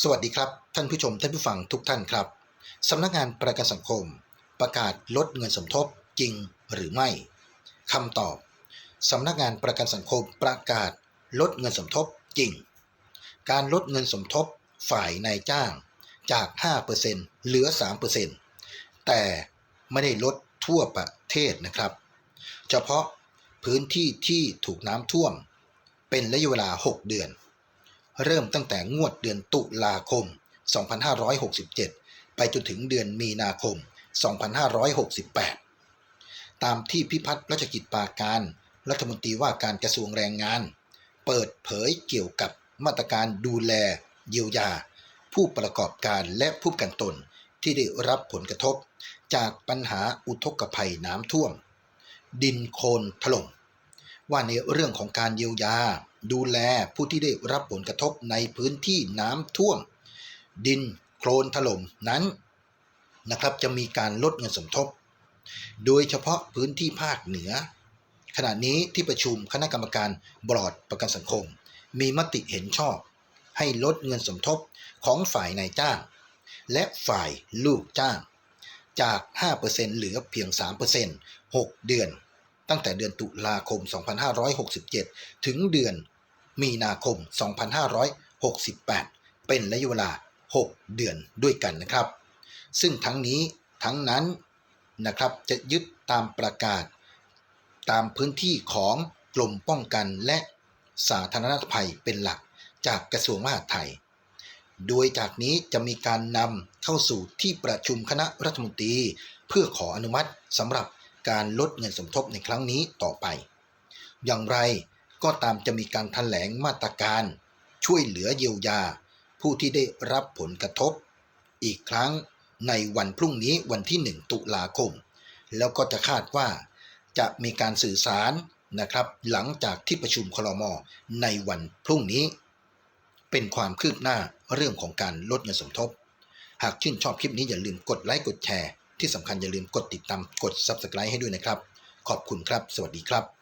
สวัสดีครับ ท่านผู้ชมท่านผู้ฟังทุกท่านครับสำนักงานประกันสังคม ประกาศลดเงินสมทบจริงหรือไม่คำตอบสำนักงานประกันสังคมประกาศลดเงินสมทบจริง การลดเงินสมทบฝ่ายนายจ้างจาก 5%เหลือ 3%แต่ไม่ได้ลดทั่วประเทศนะครับ เฉพาะพื้นที่ที่ถูกน้ำท่วม เป็นระยะเวลา 6 เดือน เริ่มตั้งแต่งวดเดือนตุลาคม 2567 ไปจนถึงเดือนมีนาคม 2568 ตามที่พิพัฒน์รัชกิจปาการ รัฐมนตรีว่าการกระทรวงแรงงาน เปิดเผยเกี่ยวกับมาตรการดูแล เยียวยา ผู้ประกอบการและผู้ประกันตนที่ได้รับผลกระทบ จากปัญหาอุทกภัยน้ำท่วม ดินโคลนถล่ม ว่าในเรื่องของการเยียวยา ดูแลผู้ที่ได้รับผลกระทบในพื้นที่น้ำท่วม ดินโคลนถล่มนั้นนะครับจะมีการลดเงินสมทบ โดยเฉพาะพื้นที่ภาคเหนือ ขณะนี้ที่ประชุมคณะกรรมการบอร์ดประกันสังคม มีมติเห็นชอบ ให้ลดเงินสมทบของฝ่ายนายจ้าง และฝ่ายลูกจ้าง จาก 5%เหลือเพียง 3% 6 เดือน ตั้งแต่เดือนตุลาคม 2567 ถึงเดือนมีนาคม 2568 เป็นระยะเวลา 6 เดือนด้วยกันนะครับ ซึ่งทั้งนี้ทั้งนั้นนะครับจะยึดตามประกาศ ตามพื้นที่ของกรมป้องกันและสาธารณภัยเป็นหลักจากกระทรวงมหาดไทย โดยจากนี้จะมีการนำเข้าสู่ที่ประชุมคณะรัฐมนตรี เพื่อขออนุมัติสำหรับ การลดเงินสมทบในครั้งนี้ต่อไป อย่างไรก็ตามจะมีการถแถลงมาตรการช่วยเหลือเยียวยา ผู้ที่ได้รับผลกระทบ อีกครั้งในวันพรุ่งนี้วันที่ 1 ตุลาคม แล้วก็จะคาดว่าจะมีการสื่อสารนะครับ หลังจากที่ประชุมคลมในวันพรุ่งนี้ เป็นความคืบหน้าเรื่องของการลดเงินสมทบ หากชื่นชอบคลิปนี้อย่าลืมกดไลค์กดแชร์ ที่สำคัญอย่าลืมกดติดตามกด Subscribe ให้ด้วยนะครับ ขอบคุณครับ สวัสดีครับ